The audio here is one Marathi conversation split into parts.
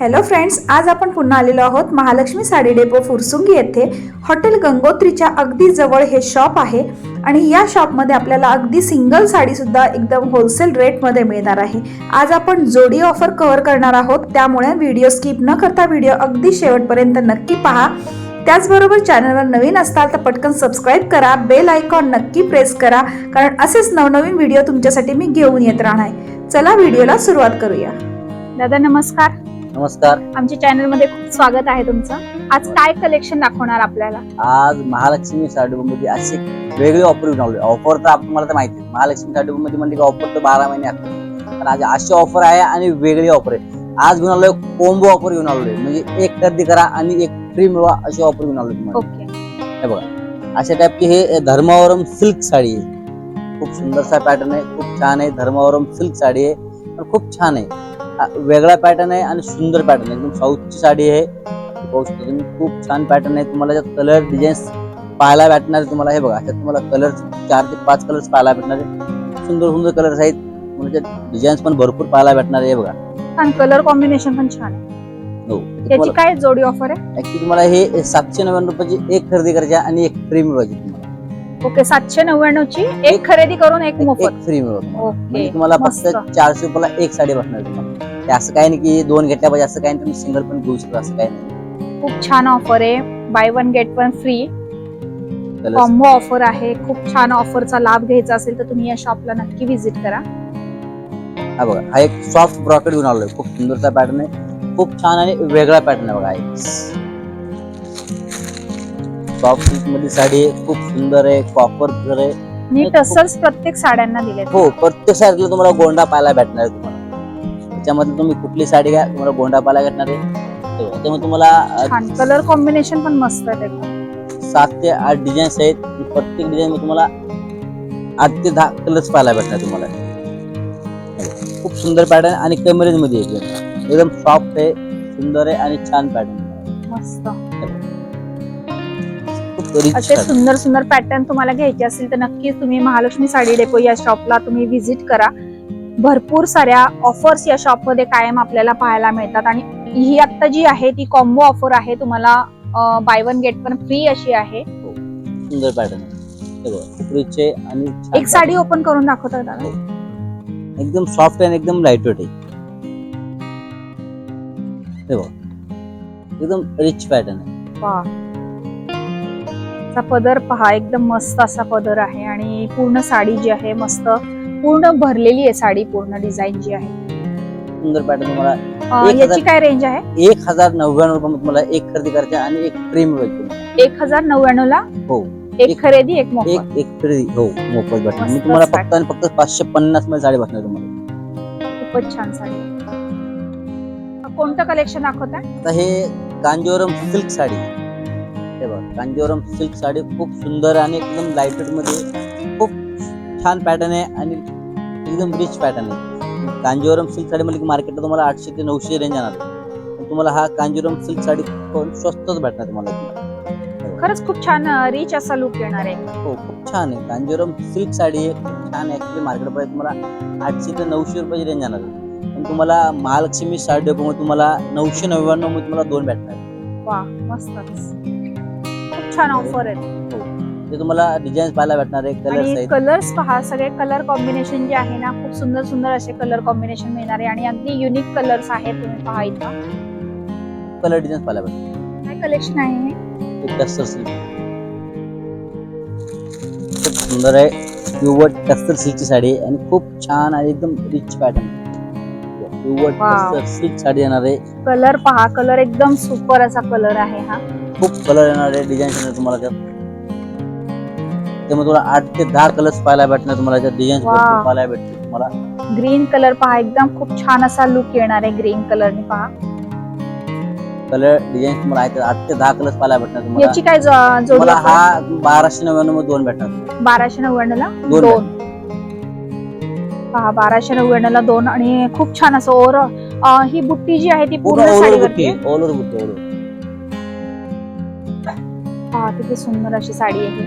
हॅलो फ्रेंड्स आज आपण पुन्हा आलेलो आहोत महालक्ष्मी साडी डेपो फुरसुंगी येथे. हॉटेल गंगोत्रीच्या अगदी जवळ हे शॉप आहे आणि या शॉपमध्ये आपल्याला अगदी सिंगल साडीसुद्धा एकदम होलसेल रेटमध्ये मिळणार आहे. आज आपण जोडी ऑफर कव्हर करणार आहोत त्यामुळे व्हिडिओ स्किप न करता व्हिडिओ अगदी शेवटपर्यंत नक्की पहा. त्याचबरोबर चॅनलवर नवीन असताल तर पटकन सबस्क्राईब करा बेल आयकॉन नक्की प्रेस करा कारण असेच नवनवीन व्हिडिओ तुमच्यासाठी मी घेऊन येत राहणार आहे. चला व्हिडिओला सुरुवात करूया. दादा नमस्कार. नमस्कार. आमच्या चॅनलमध्ये खूप स्वागत आहे तुमचं. आज काय कलेक्शन दाखवणार आपल्याला? आज महालक्ष्मी मध्ये असे वेगळे ऑफर घेऊन आलोय. ऑफर तर आपण मला तर माहिती महालक्ष्मी मध्ये म्हणले की ऑफर तर बारा महिने असतात. पण आज अशी ऑफर आहे आणि वेगळी ऑफर आहे. आज घेऊन आलोय कोंबो ऑफर घेऊन आलोय. म्हणजे एक खरेदी करा आणि एक फ्री मिळवा अशी ऑफर घेऊन आलोय तुम्हाला. ओके हे बघा. अशा टाईपची हे धर्मावरम सिल्क साडी आहे. खूप सुंदरसा पॅटर्न आहे. खूप छान आहे. धर्मावरम सिल्क साडी आहे. पण खूप छान आहे. वेगळा पॅटर्न आहे आणि सुंदर पॅटर्न आहे. एकदम साऊथची साडी आहे. पाहू शकता तुम्ही खूप छान पॅटर्न आहे. तुम्हाला त्यात कलर डिझाईन्स पाहायला भेटणार तुम्हाला हे बघा ह्याच्यात तुम्हाला कलर चार ते पाच कलर्स पाहायला भेटणार आहे. सुंदर सुंदर कलर्स आहेत. म्हणजे डिझाईन्स पण भरपूर पाहायला भेटणार आहे हे बघा. आणि कलर कॉम्बिनेशन पण छान आहे. हो. काय जोडी ऑफर आहे? ऍक्च्युली तुम्हाला हे सातशे नव्याण्णव रुपयाची एक खरेदी करायची आहे आणि एक फ्री मिळवायची ओके सातशे नव्याण्णव ची एक खरेदी करून एक मोफत. फ्री मिळवा तुम्हाला. ओके म्हणजे तुम्हाला मस्त. फक्त चारशे रुपयाला एक साडी बसणार तुम्हाला. ते असं काही नाही की दोन घेतल्या पाहिजे असं काही नाही. तुम्ही सिंगल पण घेऊ शकता असं काही नाही. खूप छान ऑफर आहे. Buy one get one free Colours- combo offer आहे. खूप छान ऑफरचा लाभ घ्यायचा असेल तर तुम्ही या शॉपला नक्की व्हिजिट करा. हा बघा हा एक सॉफ्ट ब्रॉकेट घेऊन आलोय. खूप सुंदरचा पॅटर्न आहे. खूप छान आणि वेगळा पॅटर्न आहे बघा एक. सॉफ्ट सिल्कमध्ये साडी आहे खूप सुंदर आहे कॉपर कलर आहे. आणि टसल्स प्रत्येक साड्यांना दिले हो प्रत्येक साडीला तुम्हाला गोंडा पाहायला भेटणार आहे तुम्हाला. त्याच्यामध्ये तुम्ही कुठली साडी घ्या तुम्हाला गोंडा पाहायला भेटणार आहे. हे. त्यामुळे तुम्हाला कलर कॉम्बिनेशन पण मस्त आहे सात ते आठ डिझाईन्स आहेत. प्रत्येक डिझाईन तुम्हाला आठ ते दहा कलर्स पाहायला भेटणार तुम्हाला. खूप सुंदर पॅटर्न आणि कॅमेरेजमध्ये एकदम सॉफ्ट आहे सुंदर आहे आणि छान पॅटर्न मस्त. असे सुंदर सुंदर पॅटर्न तुम्हाला घ्यायचे असतील तर नक्कीच तुम्ही महालक्ष्मी साडी डेपो या शॉपला तुम्ही व्हिजिट करा. भरपूर साऱ्या ऑफर्स या शॉपमध्ये कायम आपल्याला पाहायला मिळतात आणि ही आता जी आहे ती कॉम्बो ऑफर आहे तुम्हाला बाय वन गेट पण फ्री अशी आहे. सुंदर पॅटर्न हे रिच आहे आणि एक साडी ओपन करून दाखवता दादा pattern. एकदम सॉफ्ट आणि एकदम लाइट वेट आहे. हे एकदम रिच पॅटर्न आहे. चा पदर पहा एकदम मस्त असा पदर आहे आणि पूर्ण साडी जी आहे मस्त पूर्ण भरलेली आहे साडी पूर्ण डिझाईन जी आहे. सुंदर पॅटर्न तुम्हाला. एक याची हजार- काय रेंज आहे? एक हजार नव्याण्णव रुपये तुम्हाला एक खरेदी करायची आहे आणि एक मिळेल तुम्हाला एक हजार नव्याण्णव ला? हो. एक एक- खरेदी एक मोफत. एक एक खरेदी हो मोफत भेटणार. मी मस्तच तुम्हाला फक्त. आणि फक्त पाचशे पन्नासमध्ये साडी बसणार तुम्हाला. खूपच छान साडी. आहे. कोणतं कलेक्शन दाखवत आहे आता हे कांजीवरम सिल्क साडी. हे बघा कांजीवरम सिल्क साडी खूप सुंदर आणि एकदम लाइटमध्ये खूप छान पॅटर्न आहे आणि एकदम रिच पॅटर्न आहे. कांजीवरम सिल्क साडी म्हणजे मार्केटला तुम्हाला आठशे ते नऊशे रेंज पण तुम्हाला हा कांजीवरम सिल्क साडी खूप स्वस्तच भेटणार तुम्हाला. खरंच खूप छान रिच असा लुक येणार आहे. हो खूप छान आहे. कांजीवरम सिल्क साडी आहे खूप छान आहे. मार्केट प्राइस तुम्हाला आठशे ते नऊशे रुपयाची रेंज आहे. पण तुम्हाला महालक्ष्मी साडी डेपोमध्ये तुम्हाला नऊशे नव्याण्णवमध्ये तुम्हाला दोन भेटणार वा मस्तच. खूप छान ऑफर आहे ते तुम्हाला डिझाईन पाहायला भेटणार आहे कलर्स आणि आहेत. कलर्स पहा सगळे कलर कॉम्बिनेशन जे आहे ना खूप सुंदर सुंदर असे कलर कॉम्बिनेशन मिळणार आहे आणि अगदी युनिक कलर्स आहेत तुम्ही पहा इथं. कलर डिझाईन पाहायला भेटणार. काय कलेक्शन आहे हे? एक टस्टर सिल्क खूप सुंदर आहे. प्युअर टस्टर सिल्कची साडी आहे आणि खूप छान आणि एकदम rich pattern pure Wow. Tussar silk sari येणार आहे. कलर पहा कलर एकदम सुपर असा कलर आहे हा. खूप कलर येणार आहे डिझाईन येणार तुम्हाला त्यात त्यामुळे तुम्हाला आठ ते दहा कलर्स पाहायला भेटणार तुम्हाला त्यात डिझाईन Wow. पाहायला भेटतील तुम्हाला. ग्रीन कलर पहा एकदम खूप छान असा लुक येणार आहे ग्रीन कलरने पहा. कलर डिझाईन तुम्हाला आहेत आठ ते दहा कलर्स पाहायला भेटणार तुम्हाला. याची काय जो- जोडी तुम्हाला? हा बाराशे नव्याण्णवमध्ये दोन भेटणार. बाराशे नव्याण्णव ला दोन. दोन पहा बाराशे नव्याण्णव ला दोन आणि खूप छान असं ओर ही बुट्टी जी आहे ती पूर्ण साडीवरती बुट्टी आहे. ओव्हर बुट्टी ओव्हर पहा किती सुंदर अशी साडी आहे.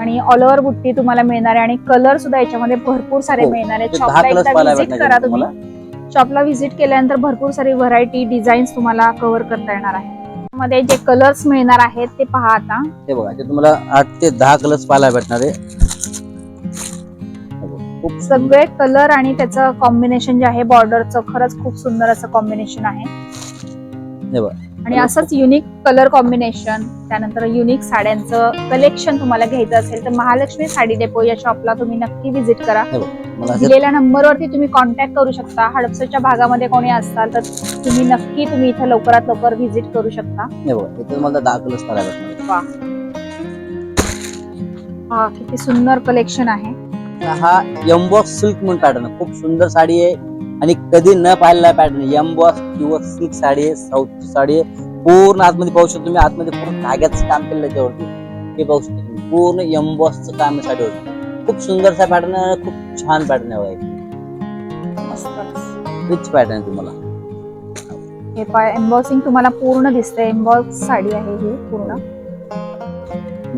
आणि ऑल ओव्हर बुट्टी तुम्हाला मिळणार आहे आणि कलर सुद्धा याच्यामध्ये भरपूर सारे हो, मिळणार आहे ते दहा शॉपला एकदा व्हिजिट करा तुम्हाला. तुम्ही शॉपला व्हिजिट केल्यानंतर भरपूर सारी व्हरायटी डिझाईन्स तुम्हाला कव्हर करता येणार आहे. मध्ये जे कलर्स मिळणार आहेत ते पहा आता. हे बघा ते तुम्हाला आठ ते दहा कलर्स पाहायला भेटणार आहे. सगळे कलर आणि त्याचं कॉम्बिनेशन जे आहे बॉर्डरचं खरंच खूप सुंदर असं कॉम्बिनेशन आहे. आणि असंच युनिक कलर कॉम्बिनेशन त्यानंतर युनिक साड्यांचं कलेक्शन तुम्हाला घ्यायचं असेल तर महालक्ष्मी साडी डेपो या शॉपला तुम्ही नक्की व्हिजिट करा. दिलेल्या नंबरवरती तुम्ही कॉन्टॅक्ट करू शकता. हडपसरच्या भागामध्ये कोणी असाल तर तुम्ही नक्की तुम्ही इथं लवकरात लवकर व्हिजिट करू शकता. हे. हा किती सुंदर कलेक्शन आहे. हा एम्बॉस सिल्क म्हणून पॅटर्न खूप सुंदर साडी आहे. आणि कधी न पाहिलेला पॅटर्न एम्बॉस किंवा सिल्क साडी आहे साऊथची साडी आहे. पूर्ण आतमध्ये पाहू शकतो तुम्ही. आतमध्ये पूर्ण धाग्याचं काम केलं त्याच्यावरती हे पाहू शकतो तुम्ही. पूर्ण एम्बॉसचं काम आहे साडीवरती. खूप सुंदरसा पॅटर्न खूप छान पॅटर्न आहे रिच पॅटर्न तुम्हाला. हे पाय एम्बॉसिंग तुम्हाला पूर्ण दिसतंय. एम्बॉस साडी आहे ही पूर्ण.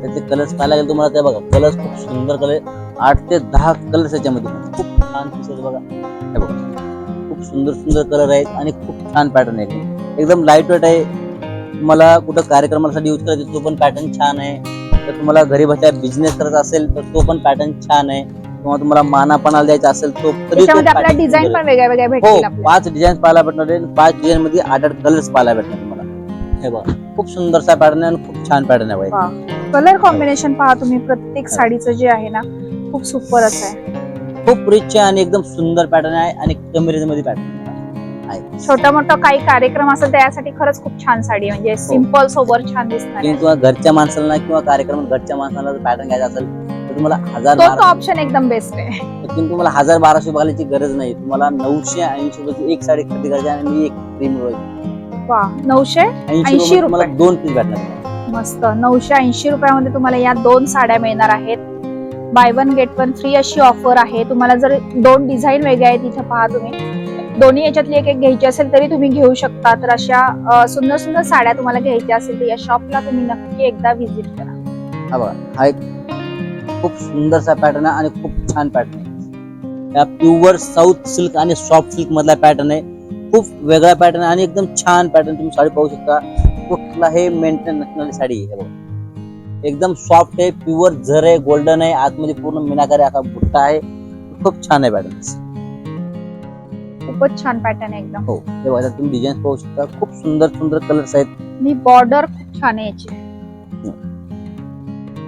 त्याचे कलर्स पाहायला गेले तुम्हाला ते बघा. कलर्स खूप सुंदर कलर आठ ते दहा कलर्स याच्यामध्ये. खूप छान दिसत बघा. हे बघा. खूप सुंदर सुंदर कलर आहेत आणि खूप छान पॅटर्न आहे. एकदम लाइट वेट आहे. तुम्हाला कुठं कार्यक्रमासाठी यूज करायचं तो पण पॅटर्न छान आहे. तर तुम्हाला घरी बसल्या बिझनेस करायचा असेल तर तो पण पॅटर्न छान आहे. किंवा तुम्हाला मानापणाला द्यायचा असेल तो तरी डिझाईन. पण वेगळ्या वेगळ्या हो पाच डिझाईन पाहायला भेटणार आहे आणि पाच डिझाईन मध्ये आठ आठ कलर्स पाहायला भेटणार तुम्हाला. हे बघा. खूप सुंदरसा पॅटर्न आहे आणि खूप छान पॅटर्न आहे. कलर कॉम्बिनेशन पहा तुम्ही. प्रत्येक साडीचं जे आहे ना खूप सुपर असं आहे. खूप रिच आहे आणि एकदम सुंदर पॅटर्न आहे आणि कमी मध्ये पॅटर्न आहे. छोटा मोठा काही कार्यक्रम असेल त्यासाठी खरंच खूप छान साडी आहे. म्हणजे सिंपल सोबत छान दिसणार आहे. किंवा घरच्या माणसाला किंवा कार्यक्रम घरच्या माणसाला जर पॅटर्न घ्यायचा असेल तर तुम्हाला हजार तो तो बारा ऑप्शन एकदम बेस्ट आहे. पण तुम्हाला हजार बाराशे बघायची गरज नाही. तुम्हाला नऊशे ऐंशी रुपयाची एक साडी खरेदी करायची आणि मी एक फ्री मिळवायची वा नऊशे ऐंशी 80 रुपये तुम्हाला रुपये. दोन पीस भेटणार. मस्त. नऊशे ऐंशी रुपयामध्ये तुम्हाला या दोन साड्या मिळणार आहेत. Buy one get one free अशी ऑफर आहे. तुम्हाला जर दोन डिझाईन वेगळ्या आहेत इथं पहा तुम्ही. दोन्ही याच्यातली एक एक घ्यायची असेल तरी तुम्ही घेऊ शकता. तर अशा सुंदर सुंदर साड्या तुम्हाला घ्यायच्या असेल तर या शॉपला तुम्ही नक्की एकदा व्हिजिट करा. हा बघा हा एक खूप सुंदरसा पॅटर्न आहे आणि खूप छान पॅटर्न आहे. हा प्युअर साऊथ सिल्क आणि सॉफ्ट सिल्क मधला पॅटर्न आहे. खूप वेगळा पॅटर्न आहे आणि एकदम छान पॅटर्न तुम्ही साडी पाहू शकता. कुठलाही मेंटेन नसणारी साडी आहे बघा. एकदम सॉफ्ट आहे प्युअर झर आहे गोल्डन आहे आतमध्ये पूर्ण मीनाकारी असा बुट्टा आहे. खूप छान आहे पॅटर्न खूपच छान पॅटर्न आहे एकदम. हो हे बघा तुम्ही डिझाईन पाहू शकता. खूप सुंदर सुंदर कलर्स आहेत. आणि बॉर्डर खूप छान आहे याची.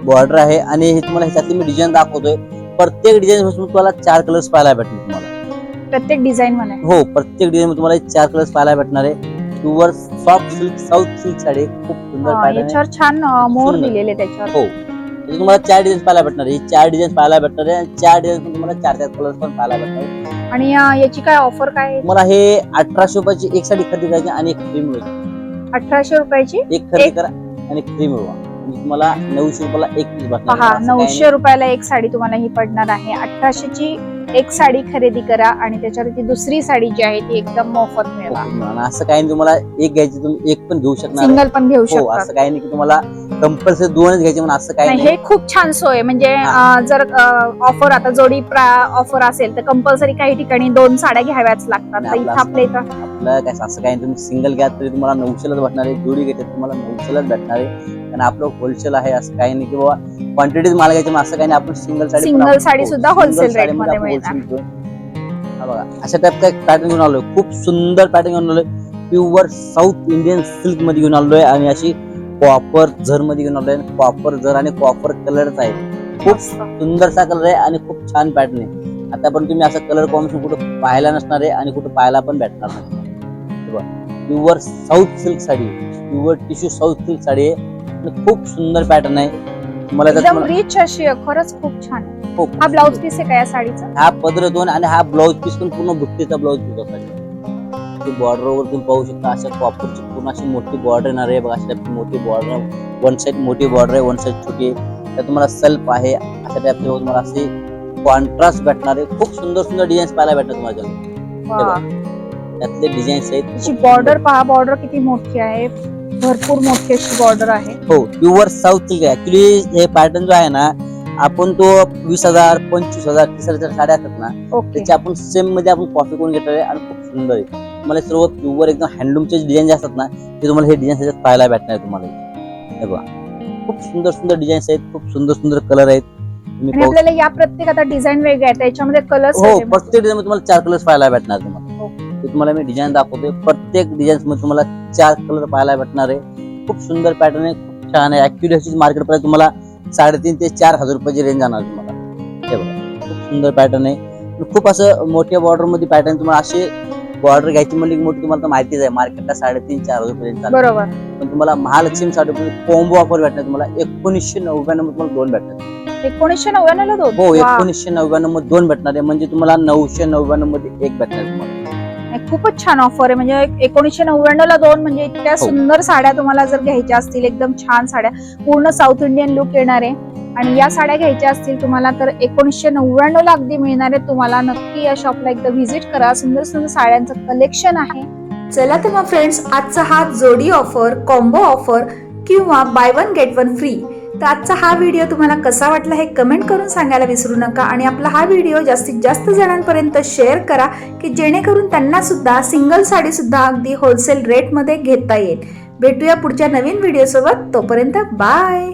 बॉर्डर आहे आणि हे तुम्हाला ह्याच्यातली मी डिझाईन दाखवतोय. प्रत्येक डिझाईन पासून तुम्हाला चार कलर्स पाहायला भेटतील तुम्हाला. प्रत्येक डिझाईन मध्ये. हो प्रत्येक डिझाईन मध्ये तुम्हाला चार कलर्स पाहायला भेटणार आहे. Pure soft silk south silk sari. खूप सुंदर हा, पॅटर्न आहे. याच्यावर छान अ, मोर सुंदर. दिलेले त्याच्यावर. हो. म्हणजे तुम्हाला चार डिझाईन पाहायला भेटणार आहे. हे चार डिझाईन पाहायला भेटणार आहे. आणि चार डिझाईन तुम्हाला चार चार कलर्स पण पाहायला भेटणार आहे आणि अ, याची काय ऑफर काय आहे? तुम्हाला हे अठराशे रुपयाची एक साडी खरेदी करायची आणि एक फ्री मिळेल अठराशे रुपयाची? एक खरेदी एक- करा आणि फ्री मिळवा. म्हणजे तुम्हाला नऊशे रुपयाला एक पीस भेटणार पहा आहे. असं काही नऊशे रुपयाला एक साडी तुम्हाला ही पडणार आहे. अठराशेची एक साडी खरेदी करा आणि त्याच्यावरती दुसरी साडी जी आहे ती एकदम मोफत मिळवा. आणि असं काही नाही तुम्हाला एक घ्यायची तुम्ही एक पण घेऊ शकणार आहे. सिंगल पण घेऊ हो शकता असं काही नाही की तुम्हाला कंपल्सरी दोनच घ्यायचे म्हणून असं काही नाही नाही हे खूप छान सोय आहे. म्हणजे हा. अं, जर ऑफर आता जोडी ऑफर असेल तर कंपल्सरी काही ठिकाणी दोन साड्या घ्याव्याच लागतात तर नाही, इथं आपलं आपल्या इथं आपलं काय असं काही नाही तुम्ही सिंगल घ्या तरी तुम्हाला नऊशेलाच भेटणार आहे जोडी तर तुम्हाला नऊशेलाच भेटणार आहे. कारण आपलं होलसेल आहे असं काही नाही की बाबा क्वांटिटीज माल घ्यायचे मग असं काही नाही आपण सिंगल साडी आपण- साडी सुद्धा rate साडीमध्ये मध्ये हा बघा अशा टाईपचा एक पॅटर्न घेऊन आलोय. खूप सुंदर पॅटर्न घेऊन आलोय. प्युअर साऊथ इंडियन सिल्कमध्ये घेऊन आलोय आणि अशी कॉपर झरमध्ये घेऊन आलोय. कॉपर झर आणि कॉपर कलरच आहे. खूप. सुंदरसा कलर आहे आणि खूप छान पॅटर्न आहे. आता पण तुम्ही असं कलर कॉम्बिनेशन कुठं पाहायला नसणार आहे आणि कुठं पाहायला पण भेटणार नाही. Pure south silk sari pure tissue south silk sari आहे. खूप सुंदर पॅटर्न आहे. मला एकदम रिच अशी आहे. खरंच खूप छान. हो, हा ब्लाऊज पीस आहे का या साडीचा? हा पदर दोन आणि हा ब्लाऊज पीस पण पूर्ण बुट्टीचा ब्लाऊज पीस होता बॉर्डर वर तुम्ही पाहू शकता अशा कॉपरची पूर्ण अशी मोठी बॉर्डर येणार आहे. बघा अशा मोठी बॉर्डर वन साइड मोठी बॉर्डर आहे वन साइड छोटी आहे. त्यात तुम्हाला सेल्फ आहे. अशा टाईपचे तुम्हाला असे कॉन्ट्रास्ट भेटणार आहे. खूप सुंदर सुंदर डिझाईन्स पाहायला भेटतात तुम्हाला. त्यातले डिझाईन्स आहेत. त्याची बॉर्डर पहा बॉर्डर किती मोठी आहे. भरपूर मोठी अशी बॉर्डर आहे. हो प्युअर साऊथ ऍक्च्युली हे पॅटर्न जो आहे ना आपण तो वीस हजार पंचवीस हजार तीस हजार साड्या असतात ना ओके. त्याची आपण सेममध्ये आपण कॉपी करून घेतलेले आणि खूप सुंदर आहे. तुम्हाला हे सर्व प्युअर एकदम हँडलूमचे डिझाईन जे असतात ना ते तुम्हाला हे डिझाईन त्याच्यात पाहायला भेटणार आहे तुम्हाला. हे बघा. खूप सुंदर सुंदर डिझाईन्स आहेत. खूप सुंदर सुंदर कलर आहेत. तुम्ही आणि पाहू आपल्याला या प्रत्येक आता डिझाईन वेगळ्या आहेत त्याच्यामध्ये कलर्स हो प्रत्येक डिझाईन तुम्हाला चार कलर्स पाहायला भेटणार तुम्हाला. हो. ते तुम्हाला मी डिझाईन दाखवतोय. प्रत्येक डिझाईन मध्ये तुम्हाला चार कलर पाहायला भेटणार आहे. खूप सुंदर पॅटर्न आहे खूप छान आहे. ह्याची मार्केट प्राइस तुम्हाला साडेतीन ते चार हजार रुपयाची रेंज जाणार तुम्हाला. हे बघा खूप सुंदर पॅटर्न आहे. खूप असं मोठ्या बॉर्डरमध्ये पॅटर्न तुम्हाला असे बॉर्डर घ्यायची म्हणली की मोठी तुम्हाला तर माहितीच आहे. मार्केटला साडेतीन चार हजार बरोबर. पण तुम्हाला महालक्ष्मी साडे कॉम्बो ऑफर भेटणार तुम्हाला एकोणीसशे नव्याण्णव तुम्हाला दोन भेटणार एकोणीसशे नव्याण्णव हो. एकोणीसशे नव्याण्णवमध्ये दोन भेटणार आहे. म्हणजे तुम्हाला नऊशे नव्याण्णवमध्ये एक भेटणार तुम्हाला. खूपच छान ऑफर आहे. म्हणजे एकोणीसशे नव्याण्णव ला दोन म्हणजे इतक्या हो. सुंदर साड्या तुम्हाला जर घ्यायच्या असतील एकदम छान साड्या पूर्ण साऊथ इंडियन लुक येणार आहे. आणि या साड्या घ्यायच्या असतील तुम्हाला तर एकोणीसशे नव्याण्णव ला अगदी मिळणार आहे. तुम्हाला नक्की या शॉपला एकदा व्हिजिट करा. सुंदर सुंदर साड्यांचं कलेक्शन आहे. चला तर मग फ्रेंड्स आजचा हा जोडी ऑफर कॉम्बो ऑफर किंवा buy one get one free तर आजचा हा व्हिडिओ तुम्हाला कसा वाटला हे कमेंट करून सांगायला विसरू नका आणि आपला हा व्हिडिओ जास्तीत जास्त जणांपर्यंत शेअर करा की जेणेकरून त्यांना सुद्धा सिंगल साडी सुद्धा अगदी होलसेल रेटमध्ये घेता येईल. भेटूया पुढच्या नवीन व्हिडिओसोबत तोपर्यंत बाय